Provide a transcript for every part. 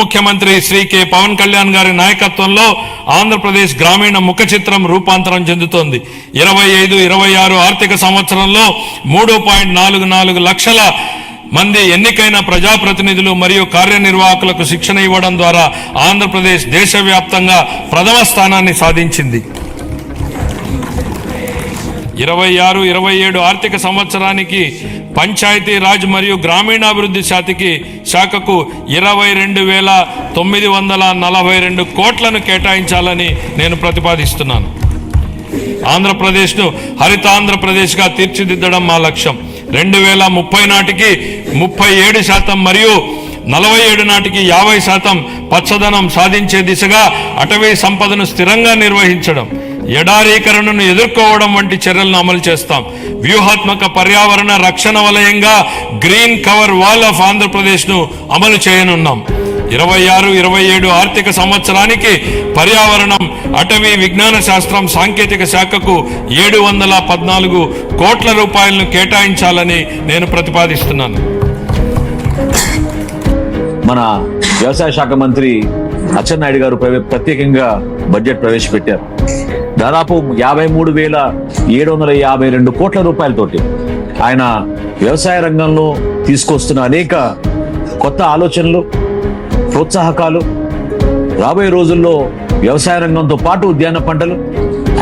ముఖ్యమంత్రి శ్రీ కె పవన్ కళ్యాణ్ గారి నాయకత్వంలో ఆంధ్రప్రదేశ్ గ్రామీణ ముఖ చిత్రం రూపాంతరం చెందుతోంది. ఇరవై ఐదు ఇరవై ఆరు ఆర్థిక సంవత్సరంలో మూడు పాయింట్ నాలుగు నాలుగు లక్షల మంది ఎన్నికైన ప్రజాప్రతినిధులు మరియు కార్యనిర్వాహకులకు శిక్షణ ఇవ్వడం ద్వారా ఆంధ్రప్రదేశ్ దేశవ్యాప్తంగా ప్రథమ స్థానాన్ని సాధించింది. ఇరవై ఆరు ఇరవై ఏడు ఆర్థిక సంవత్సరానికి పంచాయతీ రాజ్ మరియు గ్రామీణాభివృద్ధి శాఖకి శాఖకు ఇరవై రెండు వేల తొమ్మిది వందల నలభై రెండు కోట్లను కేటాయించాలని నేను ప్రతిపాదిస్తున్నాను. ఆంధ్రప్రదేశ్ను హరిత ఆంధ్రప్రదేశ్గా తీర్చిదిద్దడం మా లక్ష్యం. రెండు వేల ముప్పై నాటికి ముప్పై ఏడు శాతం మరియు నలభై ఏడు నాటికి యాభై శాతం పచ్చదనం సాధించే దిశగా అటవీ సంపదను స్థిరంగా నిర్వహించడం ఎడారీకరణను ఎదుర్కోవడం వంటి చర్యలను అమలు చేస్తాం. వ్యూహాత్మక పర్యావరణ రక్షణ వలయంగా గ్రీన్ కవర్ వాల్ ఆఫ్ ఆంధ్రప్రదేశ్ను అమలు చేయనున్నాం. ఇరవై ఆరు ఇరవై ఏడు ఆర్థిక సంవత్సరానికి పర్యావరణం అటవీ విజ్ఞాన శాస్త్రం సాంకేతిక శాఖకు ఏడు వందల పద్నాలుగు కోట్ల రూపాయలను కేటాయించాలని నేను ప్రతిపాదిస్తున్నాను. మన వ్యవసాయ శాఖ మంత్రి అచ్చెన్నాయుడు గారు ప్రత్యేకంగా బడ్జెట్ ప్రవేశపెట్టారు. దాదాపు యాభై మూడు వేల ఏడు వందల యాభై రెండు కోట్ల రూపాయలతోటి ఆయన వ్యవసాయ రంగంలో తీసుకొస్తున్న అనేక కొత్త ఆలోచనలు ప్రోత్సాహకాలు రాబోయే రోజుల్లో వ్యవసాయ రంగంతో పాటు ఉద్యాన పంటలు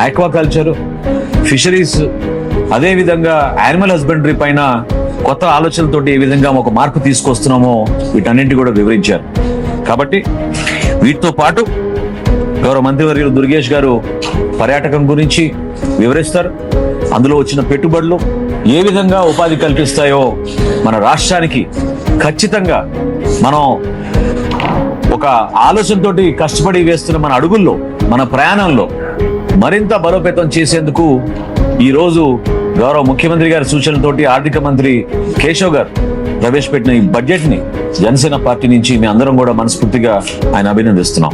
ఆక్వాకల్చరు ఫిషరీస్ అదేవిధంగా యానిమల్ హస్బెండరీ పైన కొత్త ఆలోచనలతోటి ఏ విధంగా ఒక మార్పు తీసుకొస్తున్నామో వీటన్నింటి కూడా వివరించారు. కాబట్టి వీటితో పాటు గౌరవ మంత్రివర్యులు దుర్గేష్ గారు పర్యాటకం గురించి వివరిస్తారు. అందులో వచ్చిన పెట్టుబడులు ఏ విధంగా ఉపాధి కల్పిస్తాయో మన రాష్ట్రానికి ఖచ్చితంగా మనం ఒక ఆలోచనతోటి కష్టపడి వేస్తున్న మన అడుగుల్లో మన ప్రయాణంలో మరింత బలోపేతం చేసేందుకు ఈరోజు గౌరవ ముఖ్యమంత్రి గారి సూచనలతోటి ఆర్థిక మంత్రి కేశవ్ గారు ప్రవేశపెట్టిన ఈ బడ్జెట్ని జనసేన పార్టీ నుంచి మీ అందరం కూడా మనస్ఫూర్తిగా ఆయన అభినందిస్తున్నాం.